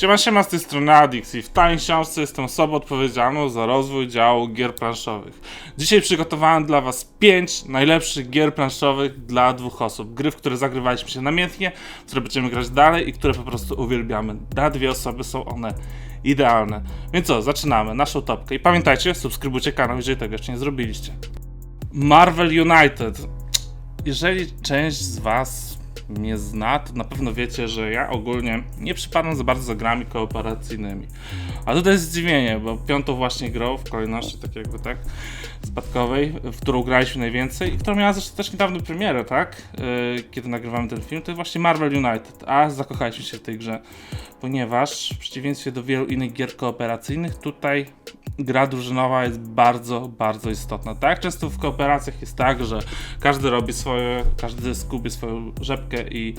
Siema, siema, z tej strony Adix i w tej książce jestem osobą odpowiedzialną za rozwój działu gier planszowych. Dzisiaj przygotowałem dla Was 5 najlepszych gier planszowych dla dwóch osób. Gry, w które zagrywaliśmy się namiętnie, w które będziemy grać dalej i które po prostu uwielbiamy. Dla dwie osoby są one idealne. Więc co, zaczynamy naszą topkę. I pamiętajcie, subskrybujcie kanał, jeżeli tego jeszcze nie zrobiliście. Marvel United. Jeżeli część z Was mnie zna, to na pewno wiecie, że ja ogólnie nie przypadam za bardzo za grami kooperacyjnymi. A tutaj jest zdziwienie, bo piątą właśnie grą w kolejności, tak jakby tak, spadkowej, w którą graliśmy najwięcej i która miała zresztą też niedawno premierę, tak? Yy, kiedy nagrywamy ten film, to jest właśnie Marvel United. A zakochaliśmy się w tej grze, ponieważ w przeciwieństwie do wielu innych gier kooperacyjnych, tutaj gra drużynowa jest bardzo, bardzo istotna. Tak często w kooperacjach jest tak, że każdy robi swoje, każdy skubie swoją rzepkę i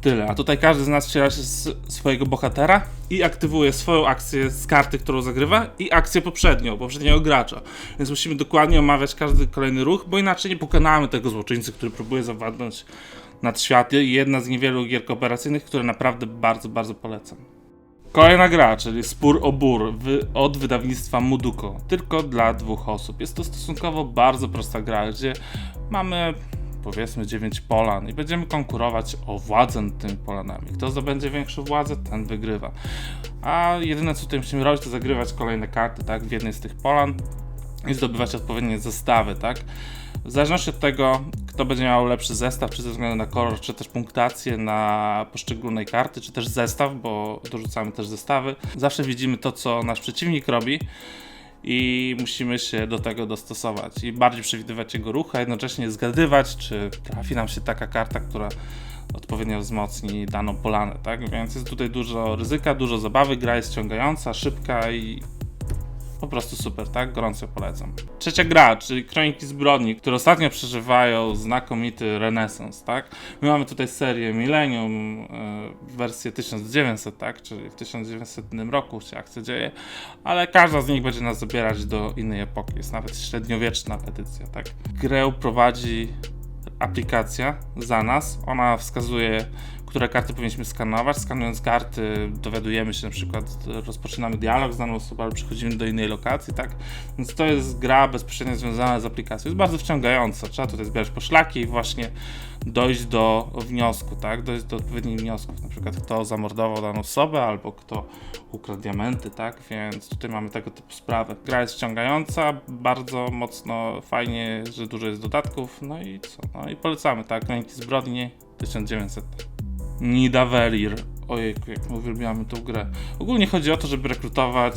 tyle. A tutaj każdy z nas wciela się z swojego bohatera i aktywuje swoją akcję z karty, którą zagrywa i akcję poprzednią, poprzedniego gracza. Więc musimy dokładnie omawiać każdy kolejny ruch, bo inaczej nie pokonamy tego złoczyńcy, który próbuje zawładnąć nad światem. I jedna z niewielu gier kooperacyjnych, które naprawdę bardzo, bardzo polecam. Kolejna gra, czyli Spór o Bór wy, od wydawnictwa Muduko, tylko dla dwóch osób. Jest to stosunkowo bardzo prosta gra, gdzie mamy powiedzmy 9 polan i będziemy konkurować o władzę nad tymi polanami. Kto zdobędzie większą władzę, ten wygrywa. A jedyne co tutaj musimy robić, to zagrywać kolejne karty tak, w jednej z tych polan i zdobywać odpowiednie zestawy, tak? W zależności od tego, kto będzie miał lepszy zestaw, czy ze względu na kolor, czy też punktację na poszczególnej karty, czy też zestaw, bo dorzucamy też zestawy. Zawsze widzimy to, co nasz przeciwnik robi i musimy się do tego dostosować i bardziej przewidywać jego ruch, a jednocześnie zgadywać, czy trafi nam się taka karta, która odpowiednio wzmocni daną polanę, tak? Więc jest tutaj dużo ryzyka, dużo zabawy, gra jest ciągająca, szybka i po prostu super, tak? Gorąco polecam. Trzecia gra, czyli Kroniki Zbrodni, które ostatnio przeżywają znakomity renesans, tak? My mamy tutaj serię Millennium, e, wersję 1900, tak? Czyli w 1900 roku się akcja dzieje, ale każda z nich będzie nas zabierać do innej epoki. Jest nawet średniowieczna edycja, tak? Grę prowadzi aplikacja za nas. Ona wskazuje, które karty powinniśmy skanować. Skanując karty, dowiadujemy się na przykład, rozpoczynamy dialog z daną osobą, albo przechodzimy do innej lokacji, tak? Więc to jest gra bezpośrednio związana z aplikacją. Jest bardzo wciągająca. Trzeba tutaj zbierać poszlaki i właśnie dojść do wniosku, tak? Dojść do odpowiednich wniosków. Na przykład kto zamordował daną osobę, albo kto ukradł diamenty, tak? Więc tutaj mamy tego typu sprawy. Gra jest wciągająca, bardzo mocno, fajnie, że dużo jest dodatków. No i co? No i polecamy, tak? Ręki zbrodni 1900. Nidavellir. Ojejku, jak my uwielbiamy tą grę. Ogólnie chodzi o to, żeby rekrutować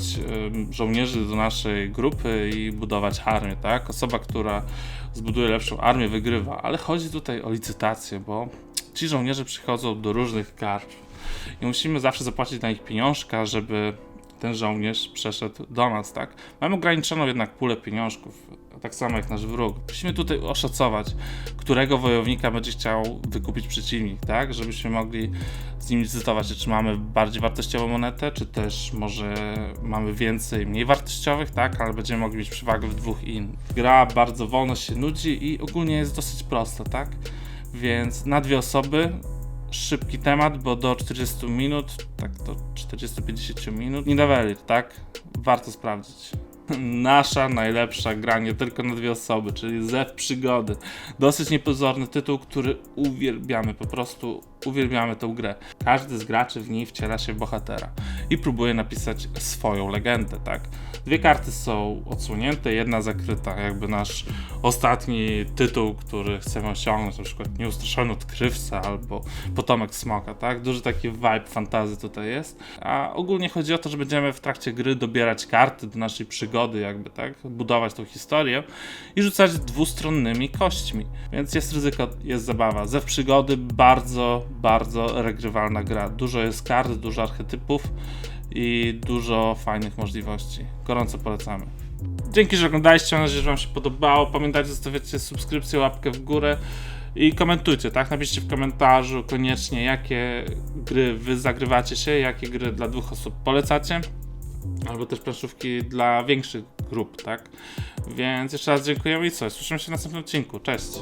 ym, żołnierzy do naszej grupy i budować armię, tak? Osoba, która zbuduje lepszą armię, wygrywa. Ale chodzi tutaj o licytację, bo ci żołnierze przychodzą do różnych garb i musimy zawsze zapłacić na nich pieniążka, żeby ten żołnierz przeszedł do nas, tak? Mamy ograniczoną jednak pulę pieniążków, tak samo jak nasz wróg. Musimy tutaj oszacować, którego wojownika będzie chciał wykupić przeciwnik, tak? Żebyśmy mogli z nim licytować, czy mamy bardziej wartościową monetę, czy też może mamy więcej mniej wartościowych, tak? Ale będziemy mogli mieć przewagę w dwóch innych. Gra bardzo wolno się nudzi i ogólnie jest dosyć prosta, tak? Więc na dwie osoby szybki temat, bo do 40 minut, tak do 40-50 minut, nie dawali, tak? Warto sprawdzić. Nasza najlepsza gra nie tylko na dwie osoby, czyli Zew Przygody. Dosyć niepozorny tytuł, który uwielbiamy, po prostu uwielbiamy tę grę. Każdy z graczy w niej wciela się w bohatera i próbuje napisać swoją legendę, tak? Dwie karty są odsłonięte, jedna zakryta, jakby nasz ostatni tytuł, który chcemy osiągnąć, na przykład Nieustraszony Odkrywca albo Potomek Smoka, tak? Duży taki vibe fantazy tutaj jest. A ogólnie chodzi o to, że będziemy w trakcie gry dobierać karty do naszej przygody, jakby, tak? Budować tą historię i rzucać dwustronnymi kośćmi. Więc jest ryzyko, jest zabawa. Zew Przygody bardzo, bardzo regrywalna gra. Dużo jest kart, dużo archetypów i dużo fajnych możliwości. Gorąco polecamy. Dzięki, że oglądaliście, mam nadzieję, że Wam się podobało. Pamiętajcie, zostawiacie subskrypcję, łapkę w górę i komentujcie, tak? Napiszcie w komentarzu koniecznie, jakie gry Wy zagrywacie się, jakie gry dla dwóch osób polecacie, albo też planszówki dla większych grup, tak? Więc jeszcze raz dziękuję i co? Słyszymy się w następnym odcinku. Cześć!